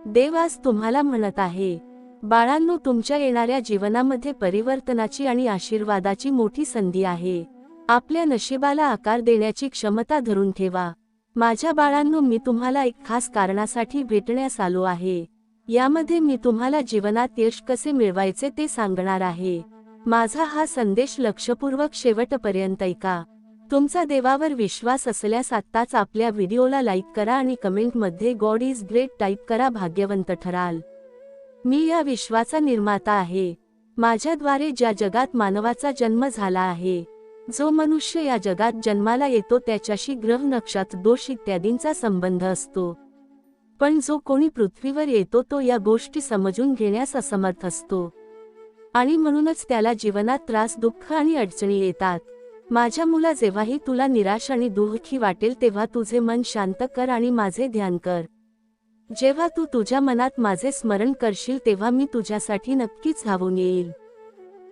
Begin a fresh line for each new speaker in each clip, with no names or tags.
देव आज तुम्हाला म्हणत आहे. बाळांनो तुमच्या येणाऱ्या जीवनामध्ये परिवर्तनाची आणि आशीर्वादाची मोठी संधी आहे. आपल्या नशिबाला आकार देण्याची क्षमता धरून ठेवा. माझ्या बाळांनो मी तुम्हाला एक खास कारणासाठी भेटण्यास आलो आहे. यामध्ये मी तुम्हाला जीवनात यश कसे मिळवायचे ते सांगणार आहे. माझा हा संदेश लक्षपूर्वक शेवटपर्यंत ऐका. तुमचा देवावर विश्वास असल्यास आत्ताच आपल्या व्हिडिओला लाईक करा आणि कमेंटमध्ये गॉड इज ग्रेट टाईप करा भाग्यवंत ठराल. मी या विश्वाचा निर्माता आहे. माझ्याद्वारे ज्या जगात मानवाचा जन्म झाला आहे जो मनुष्य या जगात जन्माला येतो त्याच्याशी ग्रह नक्षात दोष इत्यादींचा संबंध असतो. पण जो कोणी पृथ्वीवर येतो तो या गोष्टी समजून घेण्यास असमर्थ असतो. आणि म्हणूनच त्याला जीवनात त्रास दुःख आणि अडचणी येतात. माझ्या मुला जेव्हाही तुला निराश आणि दुःखी वाटेल तेव्हा तुझे मन शांत कर आणि माझे ध्यान कर. जेव्हा तू तुझ्या मनात माझे स्मरण करशील तेव्हा मी तुझ्यासाठी नक्कीच धावून येईल.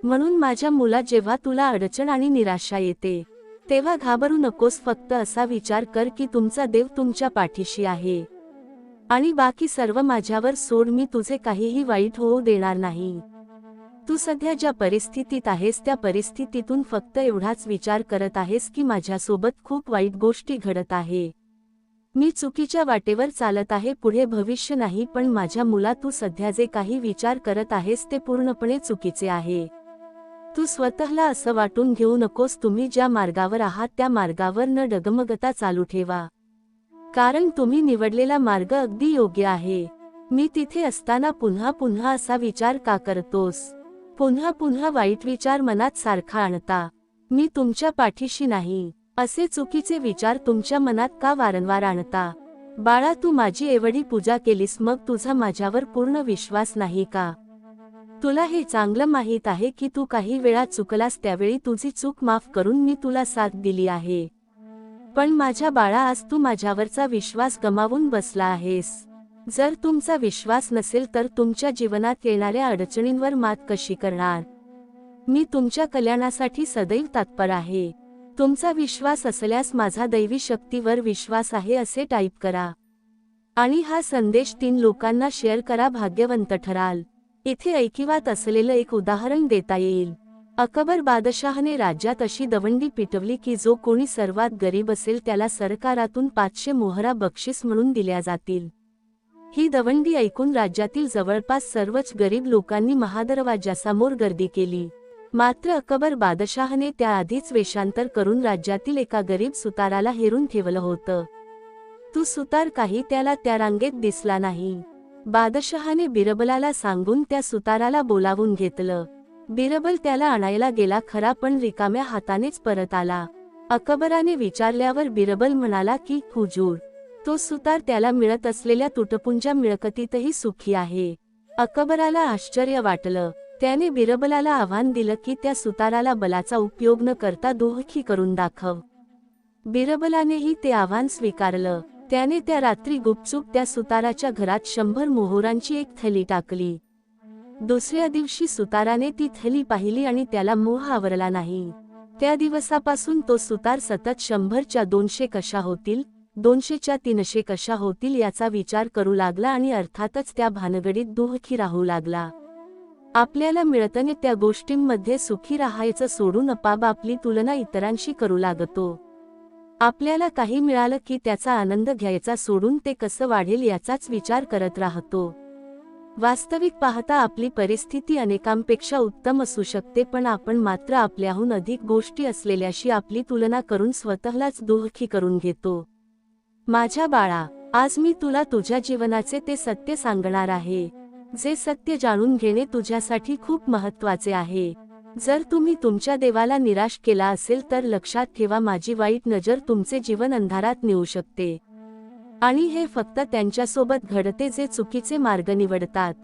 म्हणून माझ्या मुला जेव्हा तुला अडचण आणि निराशा येते तेव्हा घाबरू नकोस फक्त असा विचार कर की तुमचा देव तुमच्या पाठीशी आहे. आणि बाकी सर्व माझ्यावर सोड मी तुझे काहीही वाईट होऊ देणार नाही. तू सध्या ज्या परिस्थितीत आहेस त्या परिस्थितीतून फक्त एवढाच विचार करत आहेस की माझ्यासोबत खूप वाईट गोष्टी घडत आहे. मी चुकीच्या वाटेवर चालत आहे पुढे भविष्य नाही पण माझ्या मुला तू सध्या जे काही विचार करत आहेस ते पूर्णपणे चुकीचे आहे. तू स्वतःला असं वाटून घेऊ नकोस तुम्ही ज्या मार्गावर आहात त्या मार्गावर न डगमगता चालू ठेवा. कारण तुम्ही निवडलेला मार्ग अगदी योग्य आहे. मी तिथे असताना पुन्हा पुन्हा असा विचार का करतोस? पुन्हा पुन्हा वाईट विचार मनात सारखा आणता. मी तुमच्या पाठीशी नाही. असे चुकीचे विचार तुमच्या मनात का वारंवार आणता? बाळा तू माझी एवढी पूजा केलीस मग तुझा माझ्यावर पूर्ण विश्वास नाही का? तुला हे चांगलं माहीत आहे की तू काही वेळा चुकलास त्यावेळी तुझी चूक माफ करून मी तुला साथ दिली आहे. पण माझ्या बाळा आज तू माझ्यावरचा विश्वास गमावून बसला आहेस. जर तुमचा विश्वास नसेल तर तुमच्या जीवनात येणाऱ्या अडचणींवर मात कशी करणार? मी तुमच्या कल्याणासाठी सदैव तत्पर आहे. तुमचा विश्वास असल्यास माझा दैवी शक्तीवर विश्वास आहे असे टाईप करा. आणि हा संदेश तीन लोकांना शेअर करा भाग्यवंत ठराल. इथे ऐकिवात असलेलं एक उदाहरण देता येईल. अकबर बादशहाने राज्यात अशी दवंडी पिटवली की जो कोणी सर्वात गरीब असेल त्याला सरकारातून पाचशे मोहरा बक्षीस म्हणून दिल्या जातील. ही दवंडी ऐकून राज्यातील जवळपास सर्वच गरीब लोकांनी महादरवाजासमोर गर्दी केली. मात्र अकबर बादशहाने त्याआधीच वेषांतर करून राज्यातील एका गरीब सुताराला हेरून ठेवलं होतं. तू सुतार काही त्याला त्या रांगेत दिसला नाही. बादशहाने बिरबलाला सांगून त्या सुताराला बोलावून घेतलं. बिरबल त्याला आणायला गेला खरा पण रिकाम्या हातानेच परत आला. अकबराने विचारल्यावर बिरबल म्हणाला की हुजूर तो सुतार त्याला मिळत असलेल्या तुटपुंजा मिळकतीतही सुखी आहे. अकबराला आश्चर्य वाटलं. त्याने बिरबलाला आव्हान दिलं की त्या सुताराला बलाचा उपयोग न करता दोहखी करून दाखव. बिरबलानेही ते आव्हान स्वीकारलं. त्याने त्या रात्री गुपचूप त्या सुताराच्या घरात शंभर मोहोरांची एक थैली टाकली. दुसऱ्या दिवशी सुताराने ती थैली पाहिली आणि त्याला मोह आवरला नाही. त्या दिवसापासून तो सुतार सतत शंभरच्या दोनशे कशा होतील? दोनशेच्या तीनशे कशा होतील याचा विचार करू लागला आणि अर्थातच त्या भानगडीत दुःखी राहू लागला. आपल्याला मिळतने त्या गोष्टींमध्ये सुखी राहायचं सोडून अपाब आपली तुलना इतरांशी करू लागतो. आपल्याला काही मिळालं की त्याचा आनंद घ्यायचा सोडून ते कसं वाढेल याचाच विचार करत राहतो. वास्तविक पाहता आपली परिस्थिती अनेकांपेक्षा उत्तम असू शकते पण आपण मात्र आपल्याहून अधिक गोष्टी असलेल्याशी आपली तुलना करून स्वतःलाच दुःखी करून घेतो. माझ्या बाळा आज मी तुला तुझ्या जीवनाचे ते सत्य सांगणार आहे. जे सत्य जाणून घेणे तुझ्यासाठी खूप महत्त्वाचे आहे. जर तुम्ही तुमच्या देवाला निराश केला असेल तर लक्षात ठेवा माझी वाईट नजर तुमचे जीवन अंधारात नेऊ शकते. आणि हे फक्त त्यांच्यासोबत घडते जे चुकीचे मार्ग निवडतात.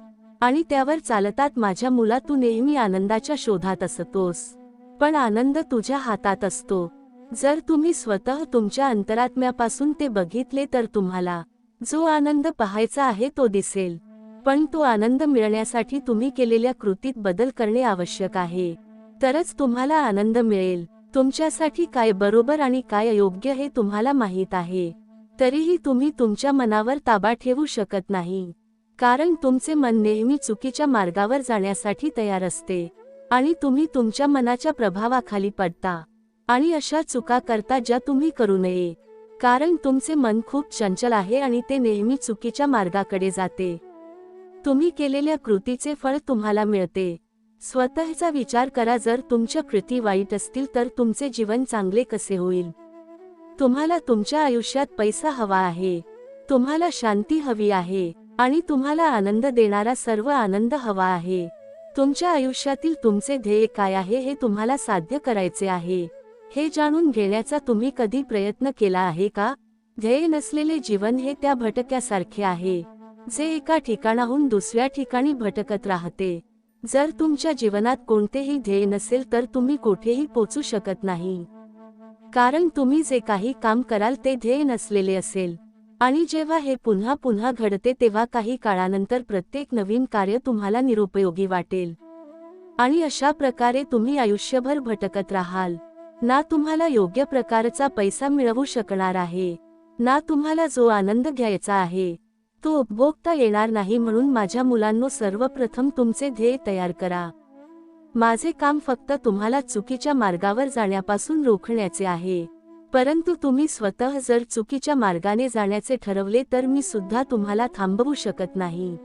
आणि त्यावर चालतात माझ्या मुला तू नेहमी आनंदाच्या शोधात असतोस. पण आनंद तुझ्या हातात असतो. जर तुम्ही स्वतः तुमच्या अंतरात्म्यापासून ते बघितले तर तुम्हाला जो आनंद पाहायचा आहे तो दिसेल. पण तो आनंद मिळण्यासाठी तुम्ही केलेल्या कृतीत बदल करणे आवश्यक आहे. तरच तुम्हाला आनंद मिळेल. तुमच्यासाठी काय बरोबर आणि काय अयोग्य हे तुम्हाला माहीत आहे. तरीही तुम्ही तुमच्या मनावर ताबा ठेवू शकत नाही. कारण तुमचे मन नेहमी चुकीच्या मार्गावर जाण्यासाठी तयार असते. आणि तुम्ही तुमच्या मनाच्या प्रभावाखाली पडता. आणि अशा चुका करता ज्या तुम्ही करू नये. कारण तुमचे मन खूप चंचल आहे आणि ते नेहमी चुकीच्या मार्गाकडे जाते. तुम्ही केलेल्या कृतीचे फळ तुम्हाला मिळते. स्वतःचा विचार करा जर तुमच्या कृती वाईट असतील तर तुमचे जीवन चांगले कसे होईल? तुम्हाला तुमच्या आयुष्यात पैसा हवा आहे. तुम्हाला शांती हवी आहे. आणि तुम्हाला आनंद देणारा सर्व आनंद हवा आहे. तुमच्या आयुष्यातील तुमचे ध्येय काय आहे हे तुम्हाला साध्य करायचे आहे. हे जाणून घेण्याचा तुम्ही कधी प्रयत्न केला आहे का? ध्येय नसलेले जीवन हे त्या भटक्यासारखे आहे जे एका ठिकाणाहून दुसऱ्या ठिकाणी भटकत राहते. जर तुमच्या जीवनात कोणतेही ध्येय नसेल तर तुम्ही कुठेही पोचू शकत नाही. कारण तुम्ही जे काही काम कराल ते ध्येय नसलेले असेल. आणि जेव्हा हे पुन्हा पुन्हा घडते तेव्हा काही काळानंतर प्रत्येक नवीन कार्य तुम्हाला निरुपयोगी वाटेल. आणि अशा प्रकारे तुम्ही आयुष्यभर भटकत राहाल. ना तुम्हाला योग्य प्रकारचा पैसा मिळवू शकणार आहे. ना तुम्हाला जो आनंद घ्यायचा आहे तो उपभोगता येणार नाही म्हणून माझ्या मुलांनो सर्वप्रथम तुमचे ध्येय तयार करा. माझे काम फक्त तुम्हाला चुकीच्या मार्गावर जाण्यापासून रोखण्याचे आहे. परंतु तुम्ही स्वतः जर चुकीच्या मार्गाने जाण्याचे ठरवले तर मी सुद्धा तुम्हाला थांबवू शकत नाही.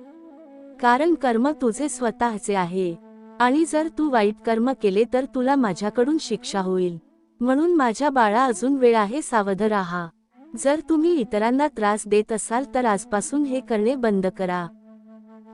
कारण कर्म तुझे स्वतःचे आहे. आणि जर तू वाईट कर्म केले तर तुला माझ्याकडून शिक्षा होईल. म्हणून माझ्या बाळा अजून वेळ आहे सावध राहा. जर तुम्ही इतरांना त्रास देत असाल तर आजपासून हे करणे बंद करा.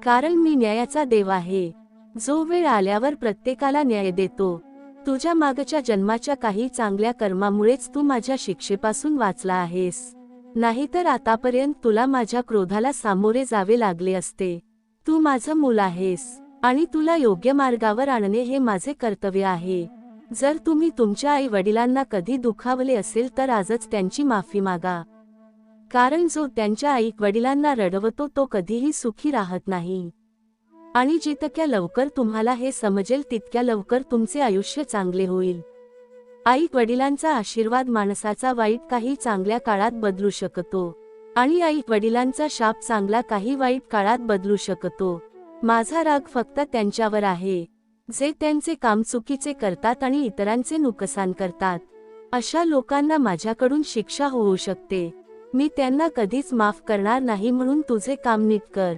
कारण मी न्यायाचा देव आहे. जो वेळ आल्यावर प्रत्येकाला न्याय देतो. तुझ्या मागच्या जन्माच्या काही चांगल्या कर्मामुळेच तू माझ्या शिक्षेपासून वाचला आहेस. नाहीतर आतापर्यंत तुला माझ्या क्रोधाला सामोरे जावे लागले असते. तू माझं मूल आहेस आणि तुला योग्य मार्गावर आणणे हे माझे कर्तव्य आहे. जर तुम्ही तुमच्या आई वडिलांना कधी दुखावले असेल तर आजच त्यांची माफी मागा. कारण जो त्यांच्या आई वडिलांना रडवतो तो कधीही सुखी राहत नाही. आणि जितक्या लवकर तुम्हाला हे समजेल तितक्या लवकर तुमचे आयुष्य चांगले होईल. आई वडिलांचा आशीर्वाद माणसाचा वाईट काही चांगल्या काळात बदलू शकतो. आणि आई वडिलांचा शाप चांगला काही वाईट काळात बदलू शकतो. माझा राग फक्त त्यांच्यावर आहे. जे त्यांचे काम चुकीचे करतात आणि इतरांचे नुकसान करतात. अशा लोकांना माझ्याकडून शिक्षा होऊ शकते. मी त्यांना कधीच माफ करणार नाही म्हणून तुझे काम नीट कर.